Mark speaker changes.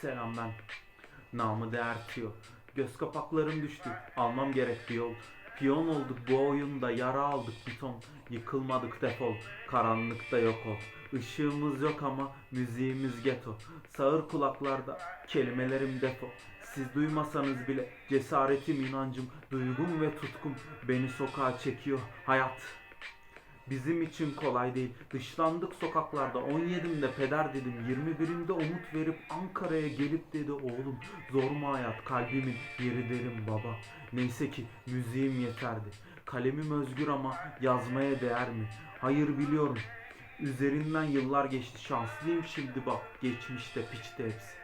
Speaker 1: Selam ben. Namı değer. Göz kapaklarım düştü. Almam gerek bir yol. Piyon olduk bu oyunda yara aldık bir ton. Yıkılmadık defol. Karanlıkta yok o. Işığımız yok ama müziğimiz geto. Sağır kulaklarda kelimelerim defo. Siz duymasanız bile cesaretim inancım, duygum ve tutkum beni sokağa çekiyor hayat. Bizim için kolay değil. Dışlandık sokaklarda. 17'imde peder dedim. 21'imde umut verip Ankara'ya gelip dedi oğlum. Zor mu hayat? Kalbimin yeri derim baba. Neyse ki müziğim yeterdi. Kalemim özgür ama yazmaya değer mi? Hayır biliyorum. Üzerinden yıllar geçti. Şanslıyım şimdi bak. Geçmişte piçte hepsi.